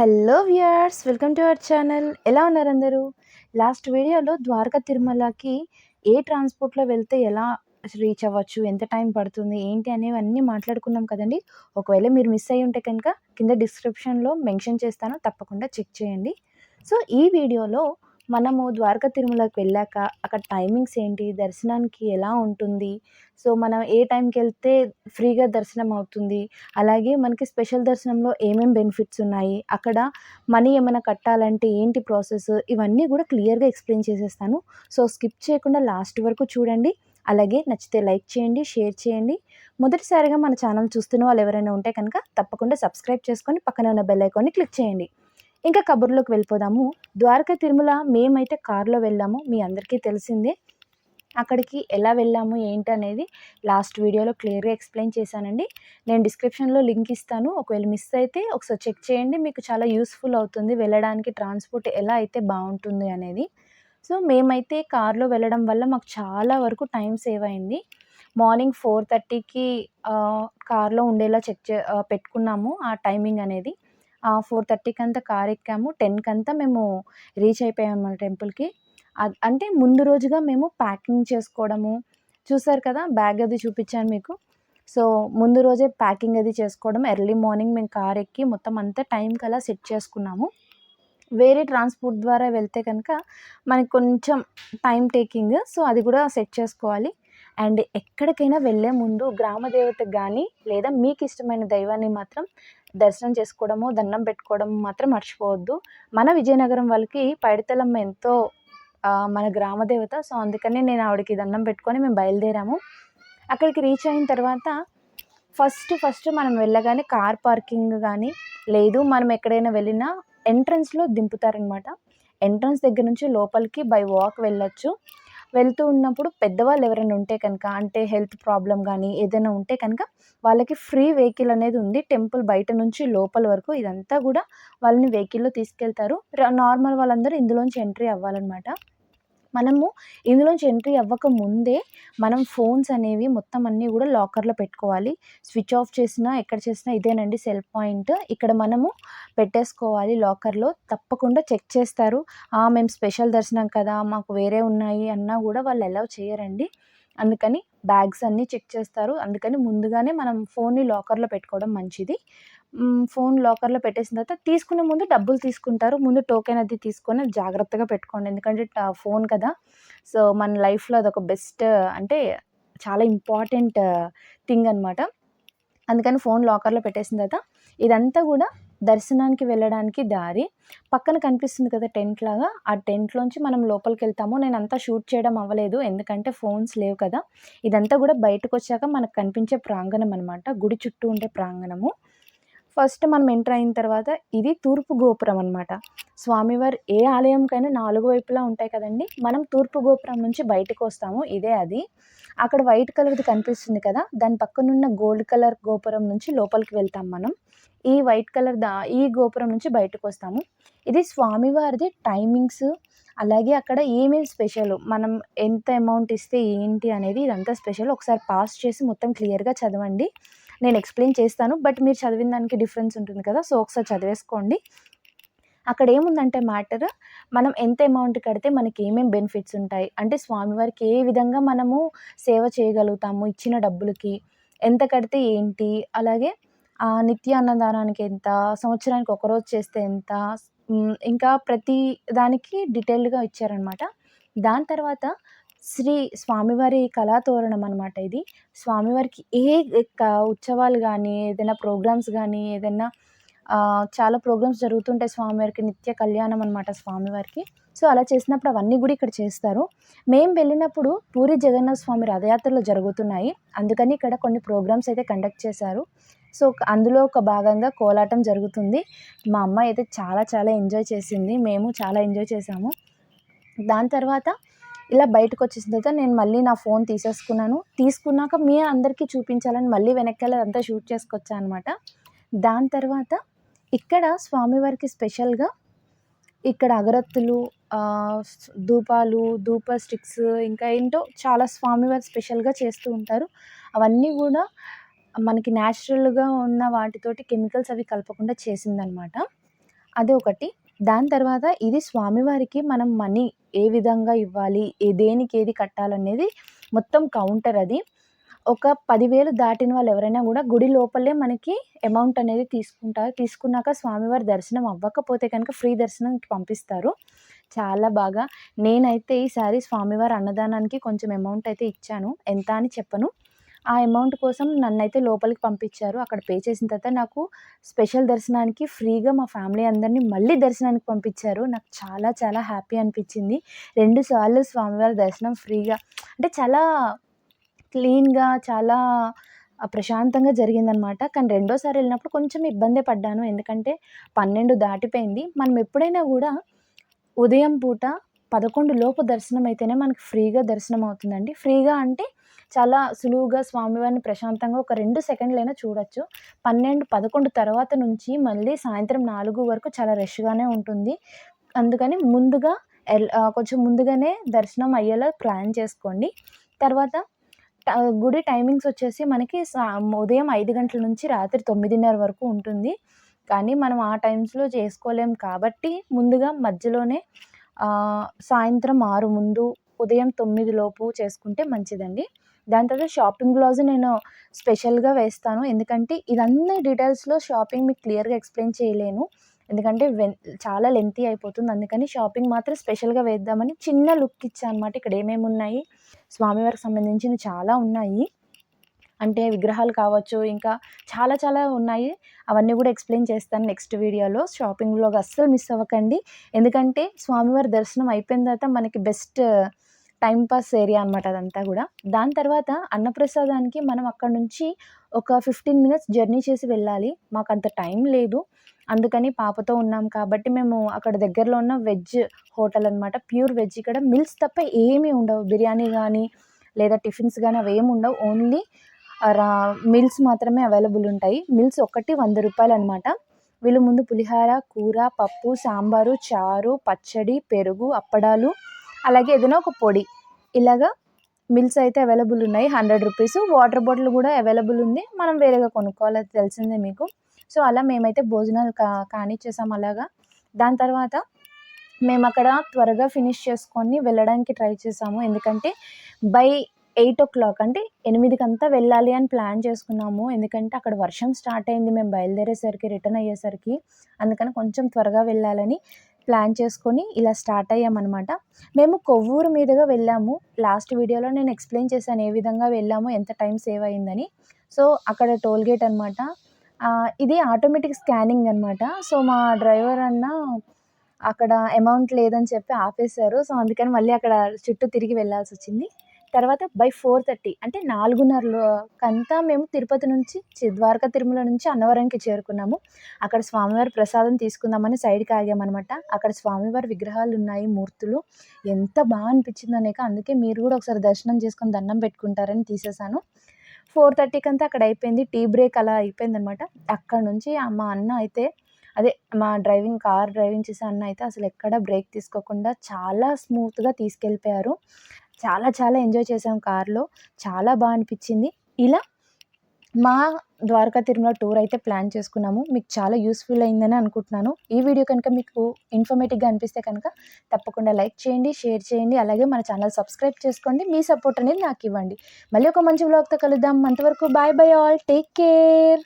Hello viewers welcome to our channel. ఎలా ఉన్నారు అందరూ? లాస్ట్ వీడియోలో ద్వారకా తిరుమలకి ఏ ట్రాన్స్పోర్ట్లో వెళ్తే ఎలా రీచ్ అవ్వచ్చు ఎంత టైం పడుతుంది ఏంటి అనేవి అన్నీ మాట్లాడుకున్నాం కదండి. ఒకవేళ మీరు మిస్ అయ్యి ఉంటే కనుక కింద డిస్క్రిప్షన్లో మెన్షన్ చేస్తాను తప్పకుండా చెక్ చేయండి. సో ఈ వీడియోలో మనము ద్వారకా తిరుమలకి వెళ్ళాక అక్కడ టైమింగ్స్ ఏంటి? దర్శనానికి ఎలా ఉంటుంది? సో మనం ఏ టైంకి వెళ్తే ఫ్రీగా దర్శనం అవుతుంది? అలాగే మనకి స్పెషల్ దర్శనంలో ఏమేమి బెనిఫిట్స్ ఉన్నాయి? అక్కడ మనీ ఏమైనా కట్టాలంటే ఏంటి ప్రాసెస్ ఇవన్నీ కూడా క్లియర్గా ఎక్స్ప్లెయిన్ చేసేస్తాను. సో స్కిప్ చేయకుండా లాస్ట్ వరకు చూడండి. అలాగే నచ్చితే లైక్ చేయండి షేర్ చేయండి. మొదటిసారిగా మన ఛానల్ చూస్తున్న వాళ్ళు ఎవరైనా ఉంటే కనుక తప్పకుండా సబ్స్క్రైబ్ చేసుకొని పక్కనే ఉన్న బెల్ ఐకాన్ని క్లిక్ చేయండి. ఇంకా కబుర్లోకి వెళ్ళిపోదాము. ద్వారకా తిరుమల మేమైతే కారులో వెళ్ళాము. మీ అందరికీ తెలిసిందే. అక్కడికి ఎలా వెళ్ళాము ఏంటి అనేది లాస్ట్ వీడియోలో క్లియర్గా ఎక్స్ప్లెయిన్ చేశానండి. నేను డిస్క్రిప్షన్లో లింక్ ఇస్తాను. ఒకవేళ మిస్ అయితే ఒకసారి చెక్ చేయండి. మీకు చాలా యూస్ఫుల్ అవుతుంది. వెళ్ళడానికి ట్రాన్స్పోర్ట్ ఎలా అయితే బాగుంటుంది అనేది. సో మేమైతే కార్లో వెళ్ళడం వల్ల మాకు చాలా వరకు టైం సేవ్ అయింది. మార్నింగ్ ఫోర్ థర్టీకి కార్లో ఉండేలా చెక్ చే పెట్టుకున్నాము ఆ టైమింగ్ అనేది. ఫోర్ థర్టీకి అంతా కార్ ఎక్కాము టెన్కి అంతా మేము రీచ్ అయిపోయాము మన టెంపుల్కి. అంటే ముందు రోజుగా మేము ప్యాకింగ్ చేసుకోవడము. చూసారు కదా బ్యాగ్ అది చూపించాను మీకు. సో ముందు రోజే ప్యాకింగ్ అది చేసుకోవడం. ఎర్లీ మార్నింగ్ మేము కార్ ఎక్కి మొత్తం అంతా టైంకి అలా సెట్ చేసుకున్నాము. వేరే ట్రాన్స్పోర్ట్ ద్వారా వెళ్తే కనుక మనకి కొంచెం టైం టేకింగ్. సో అది కూడా సెట్ చేసుకోవాలి. అండ్ ఎక్కడికైనా వెళ్ళే ముందు గ్రామ దేవతకు కానీ లేదా మీకు ఇష్టమైన దైవాన్ని మాత్రం దర్శనం చేసుకోవడము దండం పెట్టుకోవడం మాత్రం మర్చిపోవద్దు. మన విజయనగరం వాళ్ళకి పైడితలమ్మ ఎంతో మన గ్రామ దేవత. సో అందుకని నేను ఆవిడకి దండం పెట్టుకొని మేము బయలుదేరాము. అక్కడికి రీచ్ అయిన తర్వాత ఫస్ట్ ఫస్ట్ మనం వెళ్ళగానే కార్ పార్కింగ్ కానీ లేదు మనం ఎక్కడైనా వెళ్ళినా ఎంట్రన్స్లో దింపుతారనమాట. ఎంట్రన్స్ దగ్గర నుంచి లోపలికి బై వాక్ వెళ్ళొచ్చు. వెళ్తూ ఉన్నప్పుడు పెద్దవాళ్ళు ఎవరైనా ఉంటే కనుక అంటే హెల్త్ ప్రాబ్లం కానీ ఏదైనా ఉంటే కనుక వాళ్ళకి ఫ్రీ వెహికల్ అనేది ఉంది. టెంపుల్ బయట నుంచి లోపల వరకు ఇదంతా కూడా వాళ్ళని వెహికల్లో తీసుకెళ్తారు. నార్మల్ వాళ్ళందరూ ఇందులోంచి ఎంట్రీ అవ్వాలన్నమాట. మనము ఇందులోంచి ఎంట్రీ అవ్వక ముందే మనం ఫోన్స్ అనేవి మొత్తం అన్నీ కూడా లాకర్లో పెట్టుకోవాలి. స్విచ్ ఆఫ్ చేసినా ఎక్కడ చేసినా ఇదేనండి సెల్ పాయింట్. ఇక్కడ మనము పెట్టేసుకోవాలి లాకర్లో. తప్పకుండా చెక్ చేస్తారు. మేము స్పెషల్ దర్శనం కదా మాకు వేరే ఉన్నాయి అన్నా కూడా వాళ్ళు అలౌ చేయరండి. అందుకని బ్యాగ్స్ అన్నీ చెక్ చేస్తారు. అందుకని ముందుగానే మనం ఫోన్ని లాకర్లో పెట్టుకోవడం మంచిది. ఫోన్ లాకర్లో పెట్టేసిన తర్వాత తీసుకునే ముందు డబ్బులు తీసుకుంటారు. ముందు టోకెన్ అది తీసుకొని జాగ్రత్తగా పెట్టుకోండి. ఎందుకంటే ఫోన్ కదా. సో మన లైఫ్లో అదొక బెస్ట్ అంటే చాలా ఇంపార్టెంట్ థింగ్ అనమాట అందుకని ఫోన్ లాకర్లో పెట్టేసిన తర్వాత ఇదంతా కూడా దర్శనానికి వెళ్ళడానికి దారి. పక్కన కనిపిస్తుంది కదా టెంట్ లాగా. ఆ టెంట్లోంచి మనం లోపలికి వెళ్తాము. నేను అంతా షూట్ చేయడం అవ్వలేదు. ఎందుకంటే ఫోన్స్ లేవు కదా. ఇదంతా కూడా బయటకు వచ్చాక మనకు కనిపించే ప్రాంగణం అనమాట గుడి చుట్టూ ఉండే ప్రాంగణము. ఫస్ట్ మనం ఎంటర్ అయిన తర్వాత ఇది తూర్పు గోపురం అనమాట స్వామివారి ఏ ఆలయంకైనా నాలుగు వైపులా ఉంటాయి కదండి. మనం తూర్పు గోపురం నుంచి బయటకు వస్తాము. ఇదే అది. అక్కడ వైట్ కలర్ది కనిపిస్తుంది కదా. దాని పక్కనున్న గోల్డ్ కలర్ గోపురం నుంచి లోపలికి వెళ్తాం మనం. ఈ వైట్ కలర్ దా ఈ గోపురం నుంచి బయటకు వస్తాము. ఇది స్వామివారిది టైమింగ్స్. అలాగే అక్కడ ఏమేమి స్పెషల్. మనం ఎంత అమౌంట్ ఇస్తే ఏంటి అనేది ఇదంతా స్పెషల్. ఒకసారి పాస్ చేసి మొత్తం క్లియర్గా చదవండి. నేను ఎక్స్ప్లెయిన్ చేస్తాను బట్ మీరు చదివిన దానికి డిఫరెన్స్ ఉంటుంది కదా సో ఒకసారి చదివేసుకోండి. అక్కడ ఏముందంటే మ్యాటర్ మనం ఎంత అమౌంట్ కడితే మనకి ఏమేమి బెనిఫిట్స్ ఉంటాయి? అంటే స్వామివారికి ఏ విధంగా మనము సేవ చేయగలుగుతాము ఇచ్చిన డబ్బులకి? ఎంత కడితే ఏంటి? అలాగే నిత్య అన్నదానానికి ఎంత? సంవత్సరానికి ఒకరోజు చేస్తే ఎంత? ఇంకా ప్రతి దానికి డీటెయిల్డ్గా ఇచ్చారనమాట దాని తర్వాత శ్రీ స్వామివారి కళాతోరణం అనమాట ఇది. స్వామివారికి ఏ ఉత్సవాలు కానీ ఏదైనా ప్రోగ్రామ్స్ కానీ ఏదైనా చాలా ప్రోగ్రామ్స్ జరుగుతుంటాయి స్వామివారికి నిత్య కళ్యాణం అనమాట స్వామివారికి. సో అలా చేసినప్పుడు అవన్నీ కూడా ఇక్కడ చేస్తారు. మేము వెళ్ళినప్పుడు పూరి జగన్నాథ స్వామి రథయాత్రలు జరుగుతున్నాయి. అందుకని ఇక్కడ కొన్ని ప్రోగ్రామ్స్ అయితే కండక్ట్ చేశారు. సో అందులో ఒక భాగంగా కోలాటం జరుగుతుంది. మా అమ్మ అయితే చాలా చాలా ఎంజాయ్ చేసింది. మేము చాలా ఎంజాయ్ చేసాము దాని తర్వాత ఇలా బయటకు వచ్చేసిన తర్వాత నేను మళ్ళీ నా ఫోన్ తీసేసుకున్నాను. తీసుకున్నాక మీ అందరికీ చూపించాలని మళ్ళీ వెనక్కి అదంతా షూట్ చేసుకొచ్చాను అనమాట దాని తర్వాత ఇక్కడ స్వామివారికి స్పెషల్గా ఇక్కడ అగరత్తులు ధూపాలు ధూప స్టిక్స్ ఇంకా ఏంటో చాలా స్వామివారి స్పెషల్గా చేస్తూ ఉంటారు. అవన్నీ కూడా మనకి న్యాచురల్గా ఉన్న వాటితోటి కెమికల్స్ అవి కలపకుండా చేసిందనమాట అది ఒకటి దాని తర్వాత ఇది స్వామివారికి మనం మనీ ఏ విధంగా ఇవ్వాలి? ఏ దేనికి ఏది కట్టాలనేది మొత్తం కౌంటర్ అది. ఒక పదివేలు దాటిన వాళ్ళు ఎవరైనా కూడా గుడి లోపలే మనకి అమౌంట్ అనేది తీసుకుంటారు తీసుకున్నాక స్వామివారి దర్శనం అవ్వకపోతే కనుక ఫ్రీ దర్శనంకి పంపిస్తారు. చాలా బాగా. నేనైతే ఈసారి స్వామివారి అన్నదానానికి కొంచెం అమౌంట్ అయితే ఇచ్చాను. ఎంత అని చెప్పను. ఆ అమౌంట్ కోసం నన్నైతే లోపలికి పంపించారు. అక్కడ పే చేసిన తర్వాత నాకు స్పెషల్ దర్శనానికి ఫ్రీగా మా ఫ్యామిలీ అందరినీ మళ్ళీ దర్శనానికి పంపించారు. నాకు చాలా చాలా హ్యాపీ అనిపించింది. రెండు సార్లు స్వామివారి దర్శనం ఫ్రీగా అంటే చాలా క్లీన్గా చాలా ప్రశాంతంగా జరిగిందనమాట కానీ రెండోసారి వెళ్ళినప్పుడు కొంచెం ఇబ్బంది పడ్డాను. ఎందుకంటే పన్నెండు దాటిపోయింది. మనం ఎప్పుడైనా కూడా ఉదయం పూట పదకొండు లోపు దర్శనం అయితేనే మనకి ఫ్రీగా దర్శనం అవుతుందండి. ఫ్రీగా అంటే చాలా సులువుగా స్వామివారిని ప్రశాంతంగా ఒక రెండు సెకండ్లైనా చూడొచ్చు. పన్నెండు పదకొండు తర్వాత నుంచి మళ్ళీ సాయంత్రం నాలుగు వరకు చాలా రష్గానే ఉంటుంది. అందుకని ముందుగా కొంచెం ముందుగానే దర్శనం అయ్యేలా ప్లాన్ చేసుకోండి. తర్వాత గుడి టైమింగ్స్ వచ్చేసి మనకి సా ఉదయం ఐదు గంటల నుంచి రాత్రి తొమ్మిదిన్నర వరకు ఉంటుంది. కానీ మనం ఆ టైమ్స్లో చేసుకోలేం కాబట్టి ముందుగా మధ్యలోనే సాయంత్రం ఆరు ముందు ఉదయం తొమ్మిది లోపు చేసుకుంటే మంచిదండి. దాని తర్వాత షాపింగ్ బ్లౌజ్ నేను స్పెషల్గా వేస్తాను. ఎందుకంటే ఇదన్నీ డీటెయిల్స్లో షాపింగ్ మీకు క్లియర్గా ఎక్స్ప్లెయిన్ చేయలేను. ఎందుకంటే వెన్ చాలా లెంతీ అయిపోతుంది. అందుకని షాపింగ్ మాత్రం స్పెషల్గా వేద్దామని చిన్న లుక్ ఇచ్చాను అనమాట ఇక్కడ ఏమేమి ఉన్నాయి? స్వామివారికి సంబంధించిన చాలా ఉన్నాయి. అంటే విగ్రహాలు కావచ్చు ఇంకా చాలా చాలా ఉన్నాయి. అవన్నీ కూడా ఎక్స్ప్లెయిన్ చేస్తాను నెక్స్ట్ వీడియోలో షాపింగ్ బ్లాగ్ అస్సలు మిస్ అవ్వకండి. ఎందుకంటే స్వామివారి దర్శనం అయిపోయిన తర్వాత మనకి బెస్ట్ టైంపాస్ ఏరియా అనమాట అదంతా కూడా. దాని తర్వాత అన్నప్రసాదానికి మనం అక్కడ నుంచి ఒక ఫిఫ్టీన్ మినిట్స్ జర్నీ చేసి వెళ్ళాలి. మాకు అంత టైం లేదు. అందుకని పాపతో ఉన్నాం కాబట్టి మేము అక్కడ దగ్గరలో ఉన్న వెజ్ హోటల్ అనమాట ప్యూర్ వెజ్ ఇక్కడ. మిల్స్ తప్ప ఏమీ ఉండవు. బిర్యానీ కానీ లేదా టిఫిన్స్ కానీ అవి ఏమి ఉండవు. ఓన్లీ రా మిల్స్ మాత్రమే అవైలబుల్ ఉంటాయి. మిల్స్ ఒకటి వంద రూపాయలు అనమాట వీళ్ళు ముందు పులిహార కూర పప్పు సాంబారు చారు పచ్చడి పెరుగు అప్పడాలు అలాగే ఏదైనా ఒక పొడి. ఇలాగా మిల్స్ అయితే అవైలబుల్ ఉన్నాయి హండ్రెడ్ రూపీస్. వాటర్ బాటిల్ కూడా అవైలబుల్ ఉంది. మనం వేరేగా కొనుక్కోవాలి తెలిసిందే మీకు. సో అలా మేమైతే భోజనాలు కా కానిచ్చేసాం అలాగా. దాని తర్వాత మేము అక్కడ త్వరగా ఫినిష్ చేసుకొని వెళ్ళడానికి ట్రై చేసాము. ఎందుకంటే బై ఎయిట్ ఓ క్లాక్ అంటే ఎనిమిదికంతా వెళ్ళాలి అని ప్లాన్ చేసుకున్నాము. ఎందుకంటే అక్కడ వర్షం స్టార్ట్ అయింది మేము బయలుదేరేసరికి రిటర్న్ అయ్యేసరికి. అందుకని కొంచెం త్వరగా వెళ్ళాలని ప్లాన్ చేసుకొని ఇలా స్టార్ట్ అయ్యామన్నమాట. మేము కొవ్వూరు మీదుగా వెళ్ళాము. లాస్ట్ వీడియోలో నేను ఎక్స్ప్లెయిన్ చేశాను ఏ విధంగా వెళ్ళాము ఎంత టైం సేవ్ అయ్యిందని. సో అక్కడ టోల్ గేట్ అనమాట ఇది ఆటోమేటిక్ స్కానింగ్ అనమాట సో మా డ్రైవర్ అన్న అక్కడ అమౌంట్ లేదని చెప్పి ఆపేశారు. సో అందుకని మళ్ళీ అక్కడ చుట్టూ తిరిగి వెళ్ళాల్సి వచ్చింది. తర్వాత బై ఫోర్ థర్టీ అంటే నాలుగున్నరలో కంతా మేము తిరుపతి నుంచి ద్వారకా తిరుమల నుంచి అన్నవరంకి చేరుకున్నాము. అక్కడ స్వామివారి ప్రసాదం తీసుకుందామని సైడ్కి ఆగామన్నమాట. అక్కడ స్వామివారి విగ్రహాలు ఉన్నాయి మూర్తులు. ఎంత బాగా అనిపించింది అనేక. అందుకే మీరు కూడా ఒకసారి దర్శనం చేసుకొని దండం పెట్టుకుంటారని తీసేసాను ఫోర్ థర్టీకి అంతా అక్కడ అయిపోయింది. టీ బ్రేక్ అలా అయిపోయింది అనమాట అక్కడ నుంచి మా అన్న అయితే అదే మా డ్రైవింగ్ కార్ డ్రైవింగ్ చేసే అన్న అయితే అసలు ఎక్కడ బ్రేక్ తీసుకోకుండా చాలా స్మూత్గా తీసుకెళ్ళిపోయారు. చాలా చాలా ఎంజాయ్ చేసాం కార్లో. చాలా బాగా అనిపించింది. ఇలా మా ద్వారకా తిరుమల టూర్ అయితే ప్లాన్ చేసుకున్నాము. మీకు చాలా యూస్ఫుల్ అయిందని అనుకుంటున్నాను. ఈ వీడియో కనుక మీకు ఇన్ఫర్మేటివ్గా అనిపిస్తే కనుక తప్పకుండా లైక్ చేయండి షేర్ చేయండి. అలాగే మన ఛానల్ సబ్స్క్రైబ్ చేసుకోండి. మీ సపోర్ట్ అనేది నాకు ఇవ్వండి. మళ్ళీ ఒక మంచి బ్లాగ్తో కలుద్దాం. అంతవరకు bye bye all. Take care.